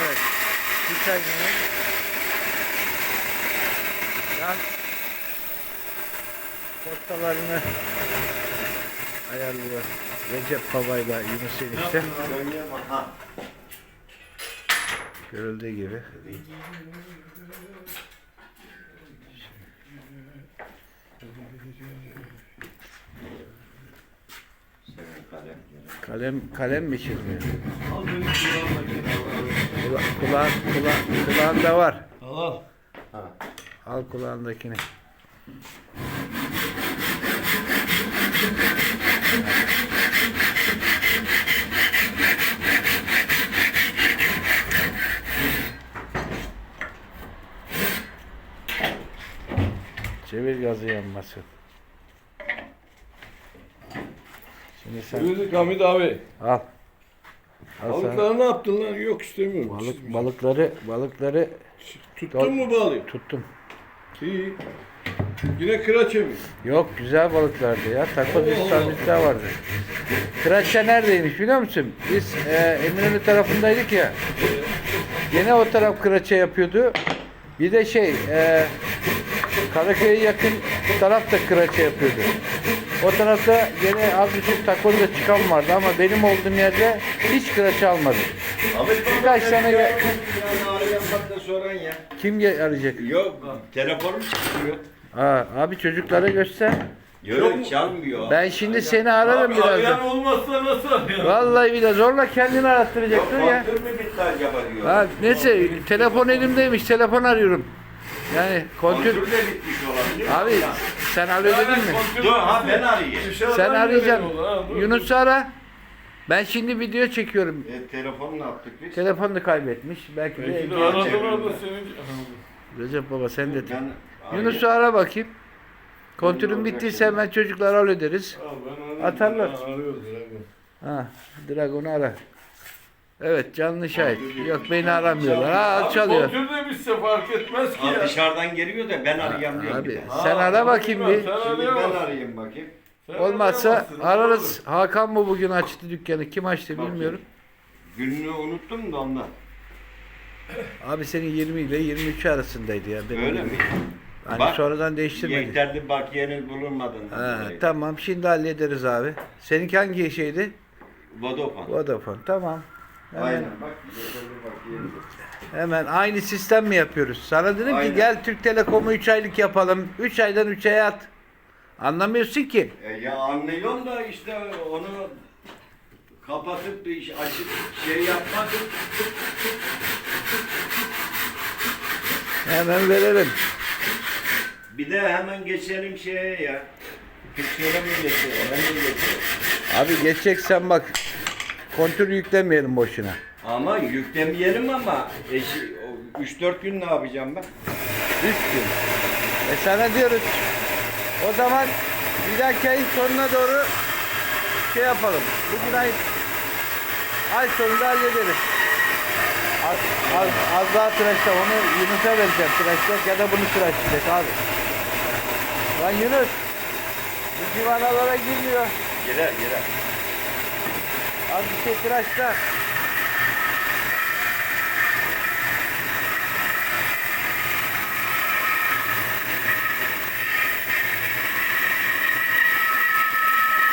Evet. Bu çayını yan postalarını ayarlıyor. Recep Baba'yla Yunus Enişte. Görüldüğü gibi. Kalem kalem mi çizmiyor? Kula, kulağın, kula, kulağında var. Al. Al kulağındakini. Çevir gazı yanmasın. Buyurun Hamid abi. al. Al. Balıkları ne yaptın lan? Yok istemiyorum. Balık, balıkları balıkları Tuttun mu balığı? tuttum. İyi. Yine kıraçe mi? Yok güzel balıklardı ya. Takoz istavritler vardı. Kıraçça neredeymiş biliyor musun? Biz e, Eminönü tarafındaydık ya. Gene o taraf kıraça yapıyordu. Bir de şey e, Karaköy'e yakın taraf da kıraça yapıyordu. O tarafta gene az buçuk takozla çıkan vardı ama benim olduğum yerde hiç kıraça almadım. Birkaç tane da soran ya. Kim ge- arayacak? Yok telefonum çıkmıyor. Aa, abi çocuklara göster. Yok, çalmıyor. Ben şimdi seni ararım Abi birazdan. arayan olmazsa nasıl arayan? Vallahi bir de zorla kendini arattıracaktın ya. kontür mü bitti acaba diyor. Ha, neyse telefon elimdeymiş telefon arıyorum. Yani kontür... Kontür de bitmiş olabilir. Abi sen alo dedin mi? Dur ha ben arayayım. Sen arayacaksın. Yunus'u ara. Ben şimdi video çekiyorum. E, telefonu ne yaptık biz? Telefonunu kaybetmiş. Belki Belki de evde. aradılar da senin... Recep baba sen de. Ben. Yunus'u ara bakayım. Kontürün bittiyse hemen çocuklara. Al ben arıyorum. Atarlar. Ha, Dragon'u ara. Evet canlı şahit. Yok beni aramıyorlar. Ha Abi çalıyor. Kontür de bitse fark etmez ki Abi ya. dışarıdan geliyor da ben arayayım diyorum. Abi sen ara bakayım bir. Sen Şimdi ben arayamazsın. arayayım bakayım. Sen Olmazsa arayamazsın, ararız. Hakan mı bugün açtı dükkanı? Kim açtı Bakayım. bilmiyorum. Gününü unuttum da ondan. Abi senin 20 ile 23 arasındaydı ya. Benim Öyle gibi. mi? Hani Bak, sonradan değiştirmedi. Yeterli bakiyeniz bulunmadığından Ha, dolayı. tamam şimdi hallederiz abi. Seninki hangi şeydi? Vodafone. Vodafone. Tamam. Hemen, Aynen bak hemen aynı sistem mi yapıyoruz? Sana dedim Aynen. ki gel Türk Telekom'u 3 aylık yapalım. 3 aydan 3 aya at. Anlamıyorsun ki. E, ya anlıyorum da işte onu kapatıp bir iş açıp şey yapmak Hemen verelim. bir de hemen geçelim şeye ya. Türkçe'ye mi geçelim? De geçelim. Abi geçeceksen bak. Kontür yüklemeyelim boşuna. Ama yüklemeyelim ama eşi, 3-4 gün ne yapacağım ben? 3 gün. E sana diyoruz. O zaman bir dahaki ayın sonuna doğru şey yapalım. Bugün ay ay sonunda hallederiz. Az, az, az daha tıraşla onu Yunus'a vereceğim tıraşlayacak ya da bunu tıraşlayacak abi. Lan Yunus bu civanalara girmiyor. Girer girer. Az bir şey tıraşla.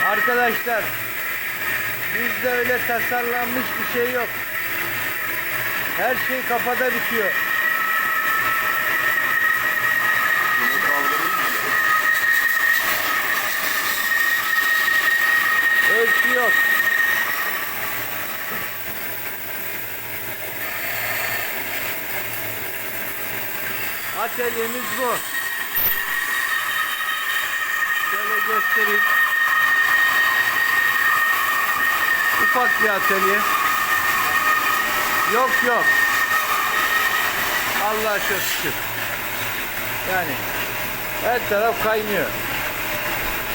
Arkadaşlar bizde öyle tasarlanmış bir şey yok. Her şey kafada bitiyor. Ölçü yok. Atölyemiz bu. Şöyle göstereyim. Ufak bir atölye. Yok yok. Allah'a çok şükür. Yani her taraf kaynıyor.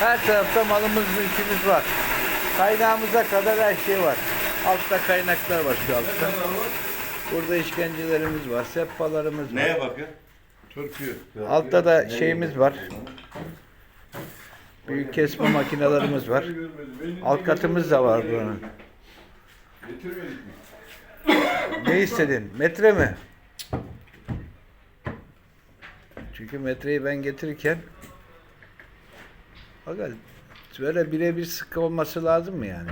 Her tarafta malımız mülkümüz var. Kaynağımıza kadar her şey var. Altta kaynaklar var şu altta. Burada işkencelerimiz var, sehpalarımız var. Neye bakıyor? Türkiye. Altta da şeyimiz var. Büyük kesme makinelerimiz var. Alt katımız da var buranın. Getirmedik mi? Ne istedin? Metre mi? Çünkü metreyi ben getirirken Fakat böyle birebir sıkı olması lazım mı yani?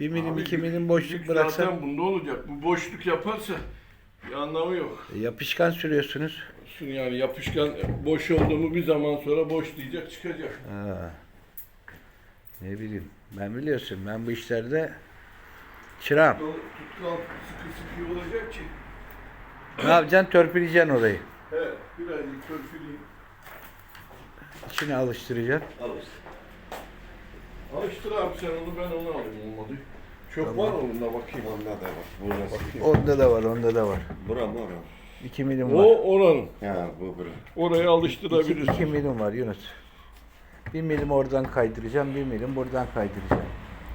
Bir milim Abi, iki milim boşluk bıraksan Zaten bunda olacak. Bu boşluk yaparsa bir anlamı yok. e, yapışkan sürüyorsunuz. Şunu yani yapışkan boş olduğumu bir zaman sonra boş diyecek çıkacak. Ha. Ne bileyim. Ben biliyorsun ben bu işlerde çırağım. Tutkal, tutkal sıkı sıkı olacak ki. Ne yapacaksın? Törpüleyeceksin orayı. He, birazcık törpüleyeyim. İçine alıştıracaksın. Al işte. Alıştır abi sen onu ben onu alayım olmadı. Çok Tamam. var onda bakayım. Onda da bak. Burası. Bakayım. Onda da var, onda da var. Bura mı ora? 2 milim O var. oranın. Ya bu bura. Oraya 2, alıştırabilirsin. milim var Yunus. 1 milim oradan kaydıracağım, 1 milim buradan kaydıracağım.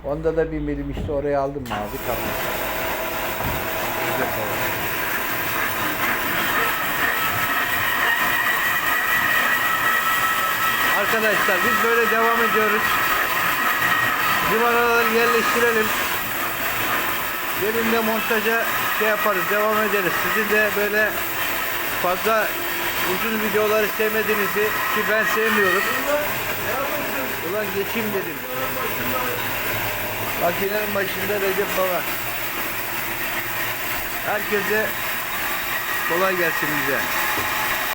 Onda da 1 milim işte oraya aldım mı abi tamam. Arkadaşlar biz böyle devam ediyoruz. Civaraları yerleştirelim. Yerinde montaja şey yaparız, devam ederiz. Sizin de böyle fazla uzun videoları sevmediğinizi ki ben sevmiyorum. Ulan geçeyim dedim. Makinenin başında Recep Baba. Herkese kolay gelsin bize.